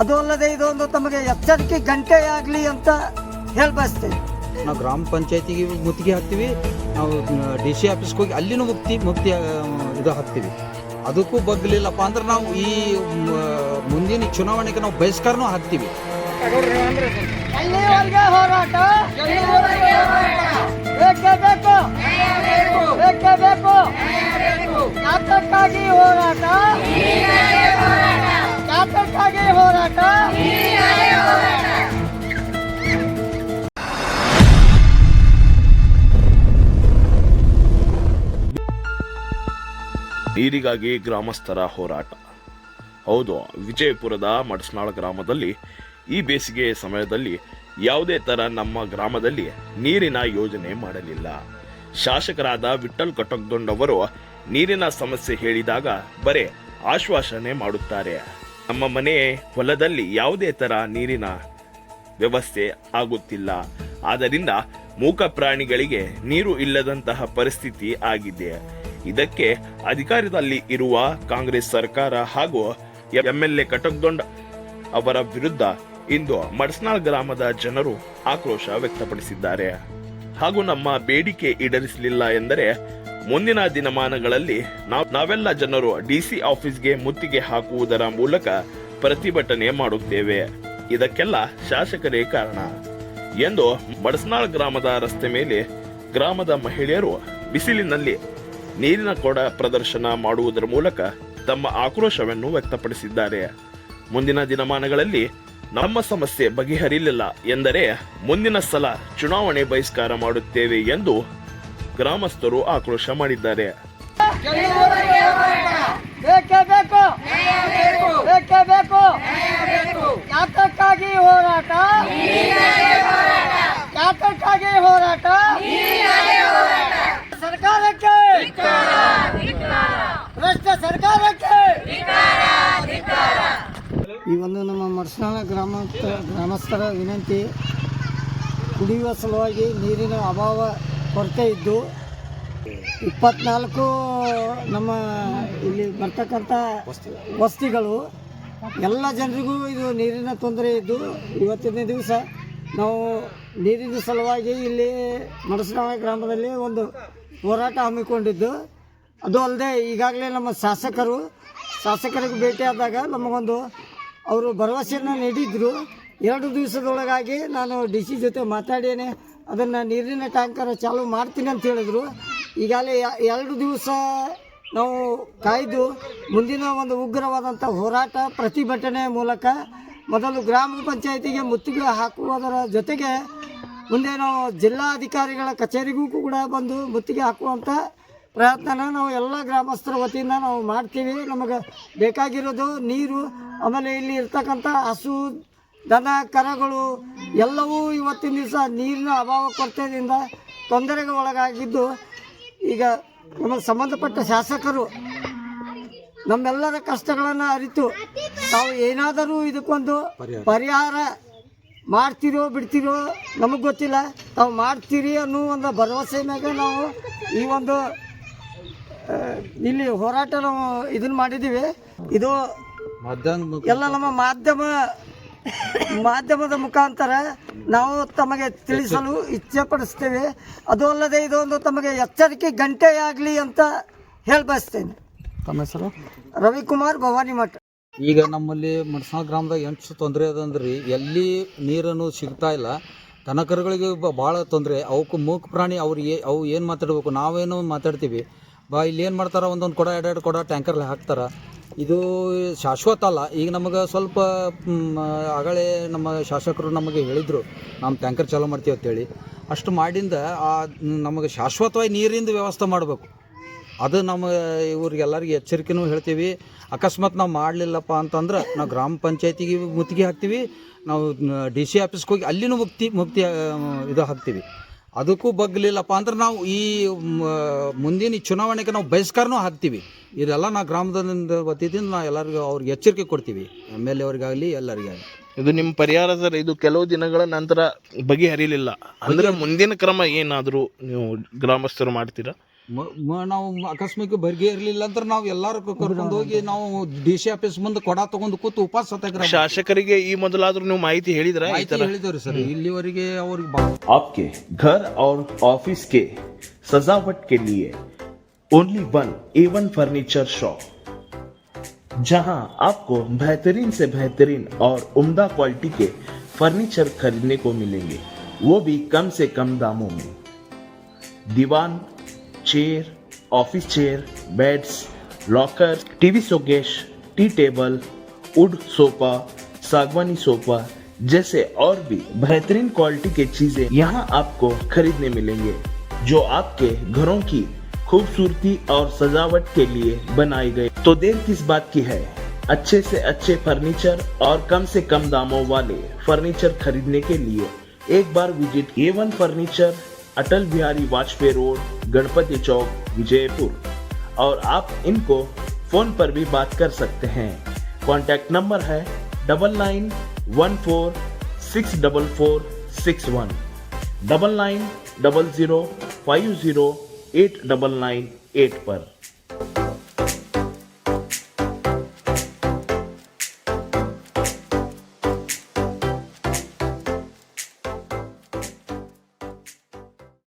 ಅದು ಅಲ್ಲದೆ ಇದೊಂದು ತಮಗೆ ಎಚ್ಚರಿಕೆ ಗಂಟೆಯಾಗಲಿ ಅಂತ ಹೇಳ್ಬಯಸ್ತೇವೆ ನಾವು ಗ್ರಾಮ ಪಂಚಾಯತಿಗೆ ಮುತ್ತಿಗೆ ಹಾಕ್ತೀವಿ ನಾವು ಡಿ ಸಿ ಆಫೀಸ್ಗೆ ಹೋಗಿ ಅಲ್ಲಿನೂ ಮುಕ್ತಿ ಮುಕ್ತಿ ಇದು ಹಾಕ್ತೀವಿ. ಅದಕ್ಕೂ ಬಗ್ಲಿಲ್ಲಪ್ಪ ಅಂದ್ರೆ ನಾವು ಈ ಮುಂದಿನ ಚುನಾವಣೆಗೆ ನಾವು ಬಹಿಷ್ಕಾರನೂ ಹಾಕ್ತೀವಿ. ಎಲ್ಲಿವರೆಗೆ ಹೋರಾಟ. ಬೇಕೇ ಬೇಕು? ಬೇಕೇ ಬೇಕು? ಯಾತಕ್ಕಾಗಿ ಹೋರಾಟ? ನೀರಿಗಾಗಿ ಗ್ರಾಮಸ್ಥರ ಹೋರಾಟ. ಹೌದು, ವಿಜಯಪುರದ ಮಡಸ್ನಾಳ ಗ್ರಾಮದಲ್ಲಿ ಈ ಬೇಸಿಗೆ ಸಮಯದಲ್ಲಿ ಯಾವುದೇ ತರ ನಮ್ಮ ಗ್ರಾಮದಲ್ಲಿ ನೀರಿನ ಯೋಜನೆ ಮಾಡಲಿಲ್ಲ. ಶಾಸಕರಾದ ವಿಠಲ್ ಕಟಕ್ದೊಂಡವರು ನೀರಿನ ಸಮಸ್ಯೆ ಹೇಳಿದಾಗ ಬರೇ ಆಶ್ವಾಸನೆ ಮಾಡುತ್ತಾರೆ. ನಮ್ಮ ಮನೆ ಹೊಲದಲ್ಲಿ ಯಾವುದೇ ತರ ನೀರಿನ ವ್ಯವಸ್ಥೆ ಆಗುತ್ತಿಲ್ಲ. ಆದ್ದರಿಂದ ಮೂಕ ಪ್ರಾಣಿಗಳಿಗೆ ನೀರು ಇಲ್ಲದಂತಹ ಪರಿಸ್ಥಿತಿ ಆಗಿದೆ. ಇದಕ್ಕೆ ಅಧಿಕಾರದಲ್ಲಿ ಇರುವ ಕಾಂಗ್ರೆಸ್ ಸರ್ಕಾರ ಹಾಗೂ ಎಂಎಲ್ಎ ಕಟಕ್ದೊಂಡ ಅವರ ವಿರುದ್ಧ ಇಂದು ಮಡ್ಸ್ನಾಳ್ ಗ್ರಾಮದ ಜನರು ಆಕ್ರೋಶ ವ್ಯಕ್ತಪಡಿಸಿದ್ದಾರೆ. ಹಾಗೂ ನಮ್ಮ ಬೇಡಿಕೆ ಈಡೇರಿಸಲಿಲ್ಲ ಎಂದರೆ ಮುಂದಿನ ದಿನಮಾನಗಳಲ್ಲಿ ನಾವ್, ನಾವೆಲ್ಲ ಜನರು ಡಿಸಿ ಆಫೀಸ್ಗೆ ಮುತ್ತಿಗೆ ಹಾಕುವುದರ ಮೂಲಕ ಪ್ರತಿಭಟನೆ ಮಾಡುತ್ತೇವೆ. ಇದಕ್ಕೆಲ್ಲ ಶಾಸಕರೇ ಕಾರಣ. ಎಂದು ಮಡಸ್ನಾಳ್ ಗ್ರಾಮದ ರಸ್ತೆ ಮೇಲೆ ಗ್ರಾಮದ ಮಹಿಳೆಯರು ಬಿಸಿಲಿನಲ್ಲಿ ನೀರಿನ ಕೊಡ ಪ್ರದರ್ಶನ ಮಾಡುವುದರ ಮೂಲಕ ತಮ್ಮ ಆಕ್ರೋಶವನ್ನು ವ್ಯಕ್ತಪಡಿಸಿದ್ದಾರೆ. ಮುಂದಿನ ದಿನಮಾನಗಳಲ್ಲಿ ನಮ್ಮ ಸಮಸ್ಯೆ ಬಗೆಹರಿಲಿಲ್ಲ ಎಂದರೆ ಮುಂದಿನ ಸಲ ಚುನಾವಣೆ ಬಹಿಷ್ಕಾರ ಮಾಡುತ್ತೇವೆ ಎಂದು ಗ್ರಾಮಸ್ಥರು ಆಕ್ರೋಶ ಮಾಡಿದ್ದಾರೆ. ಹೋರಾಟ? ಹೋರಾಟ? ಒಂದು ನಮ್ಮ ಮರ್ಸನಾಳ ಗ್ರಾಮ ಗ್ರಾಮಸ್ಥರ ವಿನಂತಿ, ಕುಡಿಯುವ ಸಲುವಾಗಿ ನೀರಿನ ಅಭಾವ ಕೊರತೆ ಇದ್ದು, ಇಪ್ಪತ್ನಾಲ್ಕು ನಮ್ಮ ಇಲ್ಲಿ ಬರ್ತಕ್ಕಂಥ ವಸ್ತಿಗಳು, ಎಲ್ಲ ಜನರಿಗೂ ಇದು ನೀರಿನ ತೊಂದರೆ ಇದ್ದು, ಇವತ್ತಿನ ದಿವಸ ನಾವು ನೀರಿನ ಸಲುವಾಗಿ ಇಲ್ಲಿ ಮಡಸನಾಳ ಗ್ರಾಮದಲ್ಲಿ ಒಂದು ಹೋರಾಟ ಹಮ್ಮಿಕೊಂಡಿದ್ದು. ಅದು ಅಲ್ಲದೆ ಈಗಾಗಲೇ ನಮ್ಮ ಶಾಸಕರು, ಶಾಸಕರಿಗೆ ಭೇಟಿಯಾದಾಗ ನಮಗೊಂದು ಅವರು ಭರವಸೆಯನ್ನು ನೀಡಿದ್ರು. ಎರಡು ದಿವಸದೊಳಗಾಗಿ ನಾನು ಡಿ ಸಿ ಜೊತೆ ಮಾತಾಡೇನೆ ಅದನ್ನು ನೀರಿನ ಟ್ಯಾಂಕರ್ ಚಾಲು ಮಾಡ್ತೀನಿ ಅಂತ ಹೇಳಿದ್ರು. ಈಗಾಗಲೇ ಎರಡು ದಿವಸ ನಾವು ಕಾಯ್ದು ಮುಂದಿನ ಒಂದು ಉಗ್ರವಾದಂಥ ಹೋರಾಟ ಪ್ರತಿಭಟನೆ ಮೂಲಕ ಮೊದಲು ಗ್ರಾಮ ಪಂಚಾಯಿತಿಗೆ ಮುತ್ತಿಗೆ ಹಾಕುವುದರ ಜೊತೆಗೆ ಮುಂದೆ ನಾವು ಜಿಲ್ಲಾಧಿಕಾರಿಗಳ ಕಚೇರಿಗೂ ಕೂಡ ಬಂದು ಮುತ್ತಿಗೆ ಹಾಕುವಂಥ ಪ್ರಯತ್ನನ ನಾವು ಎಲ್ಲ ಗ್ರಾಮಸ್ಥರ ವತಿಯಿಂದ ನಾವು ಮಾಡ್ತೀವಿ. ನಮಗೆ ಬೇಕಾಗಿರೋದು ನೀರು ಆಮೇಲೆ ಇಲ್ಲಿ ಇರ್ತಕ್ಕಂಥ ಹಸು, ದನ, ಕರಗಳು ಎಲ್ಲವೂ ಇವತ್ತಿನ ದಿವಸ ನೀರಿನ ಅಭಾವ ಕೊರತೆಯಿಂದ ತೊಂದರೆಗೆ ಒಳಗಾಗಿದ್ದು ಈಗ ನಮಗೆ ಸಂಬಂಧಪಟ್ಟ ಶಾಸಕರು ನಮ್ಮೆಲ್ಲರ ಕಷ್ಟಗಳನ್ನು ಅರಿತು ತಾವು ಏನಾದರೂ ಇದಕ್ಕೊಂದು ಪರಿಹಾರ ಮಾಡ್ತೀರೋ ಬಿಡ್ತೀರೋ ನಮಗೆ ಗೊತ್ತಿಲ್ಲ. ತಾವು ಮಾಡ್ತೀರಿ ಅನ್ನೋ ಒಂದು ಭರವಸೆ ಮ್ಯಾಗ ನಾವು ಈ ಒಂದು ಇಲ್ಲಿ ಹೋರಾಟ ನಾವು ಇದನ್ನು ಮಾಡಿದ್ದೀವಿ. ಇದು ಎಲ್ಲ ನಮ್ಮ ಮಾಧ್ಯಮ ಮಾಧ್ಯಮದ ಮುಖಾಂತರ ನಾವು ತಮಗೆ ತಿಳಿಸಲು ಇಚ್ಛೆ ಪಡಿಸ್ತೇವೆ ಅದು ಅಲ್ಲದೆ ಇದೊಂದು ತಮಗೆ ಎಚ್ಚರಿಕೆ ಗಂಟೆಯಾಗಲಿ ಅಂತ ಹೇಳ್ಬಯಸ್ತೇನೆ. ತಮ್ಮ ಹೆಸರು? ರವಿಕುಮಾರ್ ಭವಾನಿ ಮಠ. ಈಗ ನಮ್ಮಲ್ಲಿ ಮಡ್ಸಣ ಗ್ರಾಮದಾಗ ಎಂಟು ತೊಂದರೆ ಅದಂದ್ರಿ. ಎಲ್ಲಿ ನೀರನ್ನು ಸಿಗ್ತಾ ಇಲ್ಲ. ದನಕರುಗಳಿಗೆ ಭಾಳ ತೊಂದರೆ. ಅವಕ್ಕೂ ಮೂಕ ಪ್ರಾಣಿ ಅವ್ರಿಗೆ ಅವು ಏನು ಮಾತಾಡಬೇಕು? ನಾವೇನು ಮಾತಾಡ್ತೀವಿ. ಬಾ ಇಲ್ಲಿ ಏನು ಮಾಡ್ತಾರೆ? ಒಂದೊಂದು ಕೊಡ ಎರಡೆರಡು ಕೊಡ ಟ್ಯಾಂಕರ್ಲಿ ಹಾಕ್ತಾರೆ. ಇದು ಶಾಶ್ವತ ಅಲ್ಲ. ಈಗ ನಮಗೆ ಸ್ವಲ್ಪ ಆಗಳೇ ನಮ್ಮ ಶಾಸಕರು ನಮಗೆ ಹೇಳಿದರು. ನಾವು ಟ್ಯಾಂಕರ್ ಚಾಲೂ ಮಾಡ್ತೀವಿ ಅಂತೇಳಿ. ಅಷ್ಟು ಮಾಡಿಂದ ಆ, ನಮಗೆ ಶಾಶ್ವತವಾಗಿ ನೀರಿಂದ ವ್ಯವಸ್ಥೆ ಮಾಡಬೇಕು. ಅದು ನಮ್ಮ ಇವ್ರಿಗೆಲ್ಲರಿಗೆ ಎಚ್ಚರಿಕೆನೂ ಹೇಳ್ತೀವಿ. ಅಕಸ್ಮಾತ್ ನಾವು ಮಾಡಲಿಲ್ಲಪ್ಪ ಅಂತಂದ್ರೆ ನಾವು ಗ್ರಾಮ ಪಂಚಾಯತಿಗೆ ಮುತ್ತಿಗೆ ಹಾಕ್ತೀವಿ. ನಾವು ಡಿ ಸಿ ಆಫೀಸ್ಗೆ ಹೋಗಿ ಅಲ್ಲಿನೂ ಮುಕ್ತಿ ಮುಕ್ತಿ ಇದು ಹಾಕ್ತೀವಿ. ಅದಕ್ಕೂ ಬಗ್ಲಿಲ್ಲಪ್ಪ ಅಂದ್ರೆ ನಾವು ಈ ಮುಂದಿನ ಚುನಾವಣೆಗೆ ನಾವು ಬಹಿಷ್ಕಾರನೂ ಹಾಕ್ತೀವಿ. ಇದೆಲ್ಲ ನಾವು ಗ್ರಾಮದ ವತಿಯಿಂದ ನಾವು ಎಲ್ಲರಿಗೂ ಅವ್ರಿಗೆ ಎಚ್ಚರಿಕೆ ಕೊಡ್ತೀವಿ ಎಮ್ ಎಲ್ ಎ ಅವ್ರಿಗಾಗಲಿ ಎಲ್ಲರಿಗಾಗಲಿ ಇದು ನಿಮ್ಮ ಪರಿಹಾರ ಸರ್ ಇದು ಕೆಲವು ದಿನಗಳ ನಂತರ ಬಗೆಹರಿಲಿಲ್ಲ ಅಂದ್ರೆ ಮುಂದಿನ ಕ್ರಮ ಏನಾದರೂ ನೀವು ಗ್ರಾಮಸ್ಥರು ಮಾಡ್ತೀರಾ ಮ- ಮ- ನಾವು ಅಕಸ್ಮಾತ್ ಬರ್ಗೆ ಇರ್ಲಿಲ್ಲ ಅಂದ್ರೆ ನಾವು ಎಲ್ಲಾರು ಕರ್ಕೊಂಡು ಹೋಗಿ ನಾವು ಡಿ ಸಿ ಆಫೀಸ್ ಮುಂದೆ ಕೊಡ ತಗೊಂಡು ಕೂತು ಉಪವಾಸ ಸತ್ಯಾಗ್ರಹ ಶಾಸಕರಿಗೆ ಈ ಮೊದಲಾದ್ರೂ ನೀವು ಮಾಹಿತಿ ಹೇಳಿದ್ರ ಈ ಮಾಹಿತಿ ತರ ಹೇಳಿದವ್ರಿ ಸರ್ ಇಲ್ಲಿವರೆಗೆ ಅವ್ರಿಗೆ ಬಾ आपके घर और ऑफिस के सजावट के लिए only one A one furniture shop जहाँ आपको बेहतरीन से बेहतरीन और उम्दा क्वालिटी के फर्नीचर खरीदने को मिलेंगे। वो भी कम से कम दामों में। दीवान chair office chair beds locker TV showcase tea table wood sofa सागवानी sofa जैसे और भी बेहतरीन क्वालिटी के चीज़ें यहाँ आपको खरीदने मिलेंगे, जो आपके घरों की खूबसूरती और सजावट के लिए बनाई गई। तो देर किस बात की है? अच्छे से अच्छे फर्नीचर और कम से कम दामों वाले फर्नीचर खरीदने के लिए एक बार visit A one furniture, Atal Bihari Vajpayee road, Ganpati Chowk, Vijaypur. और आप इनको फ़ोन पर भी बात कर सकते हैं। कॉन्टैक्ट नंबर है double nine one four six double four six one double nine double zero five zero eight double nine eight पर।